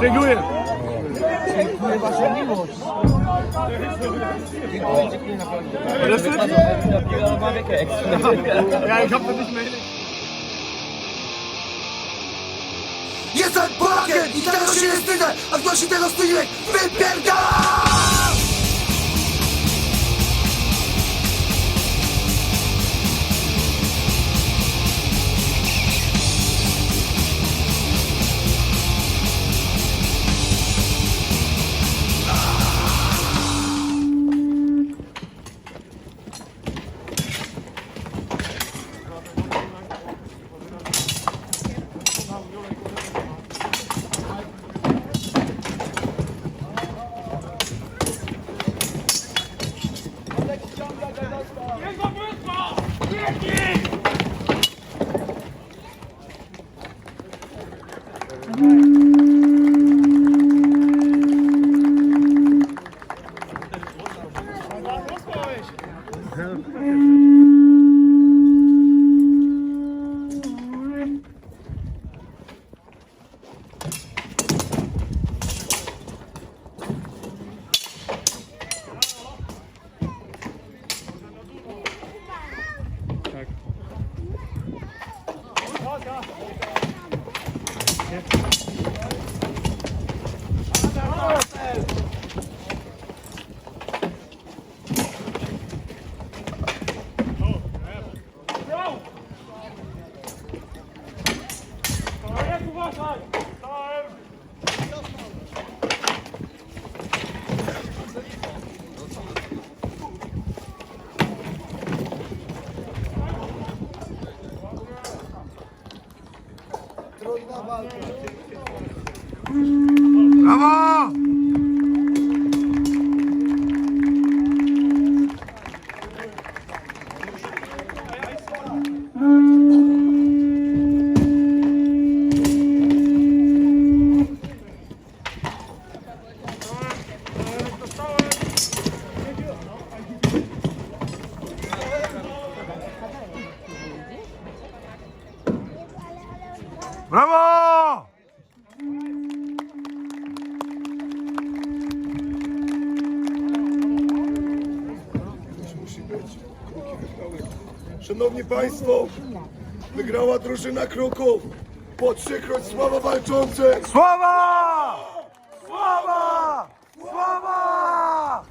Dziękuję. Dziękuję Wasza miłość. Dziękuję, dziękuję naprawdę. Alles gut? Ja, mal weg, extra. Ja, ich hab das nicht mehr. Jestem Polakiem i tego się nie wstydzę, a kto się tego wstydzi, wypierdala! Yeah. Szanowni Państwo, wygrała drużyna Kroków. Po trzykroć sława walczące. Sława! Sława! Sława!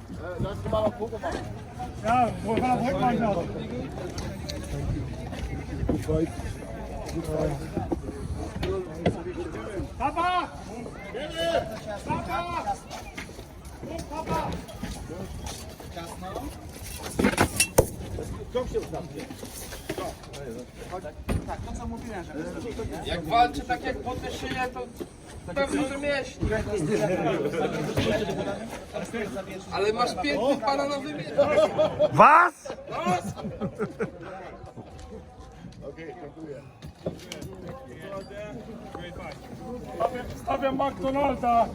Ja, wo war Brückmann Papa! Papa! Papa! Jak walczy tak jak poty szyję, to pewnie, że mieści. Ale masz piękny pana na wymiar. Was? Stawiam McDonalda.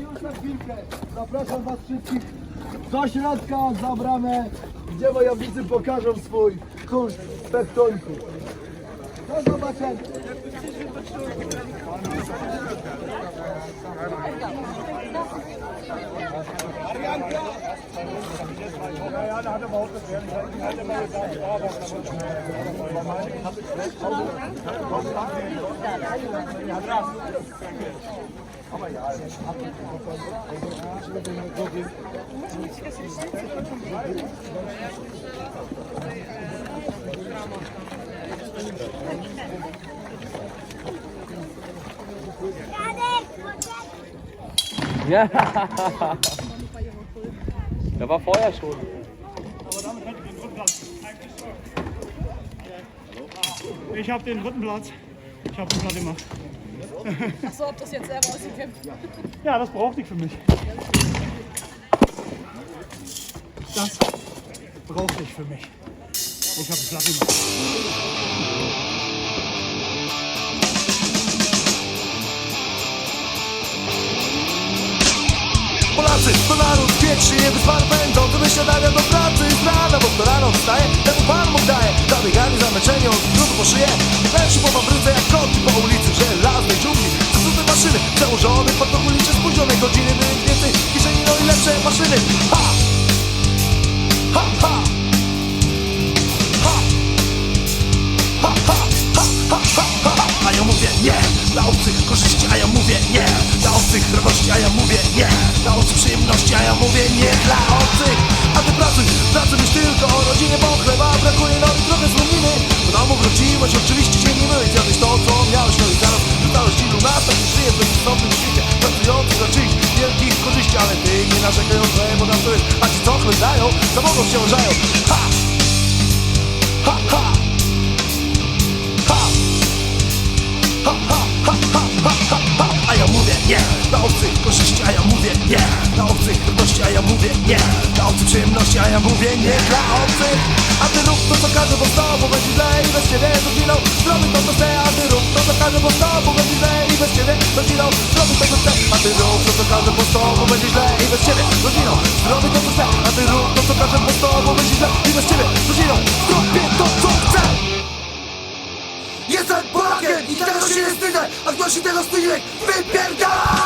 Już na chwilkę zapraszam Was wszystkich do środka za bramę, gdzie wojownicy pokażą swój kunszt w pechtońku. Do zobaczenia. Ja. Der war vorher schon. Ich habe den dritten Platz. Ich habe den Platz gemacht. Achso, ob das jetzt selber ausgekämpft Ja, das brauchte ich für mich. Das brauchte ich für mich. Ich habe den Platz gemacht. Polacy to naród wieczny, nie wyspany pędzący My śniadania do pracy z rana, bo kto rano wstaje Temu Pan Bóg daje, zabiegani zamęczeni od po szyję maszyny Ha! Ha, ha! Ha! Ha, ha, ha, ha, ha, ha. A ja mówię nie Dla obcych korzyści, a ja mówię nie Dla obcych radości, a ja mówię nie Dla obcych przyjemności, a ja mówię nie Dla obcych A ty pracuj, pracuj myśl tylko o rodzinie Bo chleba brakuje, no i trochę słoniny W domu wróciłeś, oczywiście się nie myłeś Zjadłeś to, co miałeś, no i zaraz Rzucałeś ilu nas, tak nie narzekaj o swoje bogactwo jest A ci co chledają, za mogą się łażają Ha! Ha, ha! Ha! Ha, ha, ha, ha, ha, ha. A ja mówię nie Dla obcych korzyści, a ja mówię nie Dla obcych radości, a ja mówię nie Dla obcych przyjemności, a ja mówię nie Dla obcych A ty rób to co każe, bo z tobą będzie źle I bez ciebie rodziną Zrobię to co chcę A ty rób to co bo z tobą będzie źle I bez ciebie. Rodziną Zrobię to co chcę A ty rób to co bo z tobą będzie źle I bez ciebie. Rodziną Zrobię to co chcę A ty rób to co bo z tobą będzie źle I bez ciebie. Rodziną Zrobię to co chcę. Jestem Polakiem i tego się nie wstydzę, a kto się tego wstydzi, wypierdala!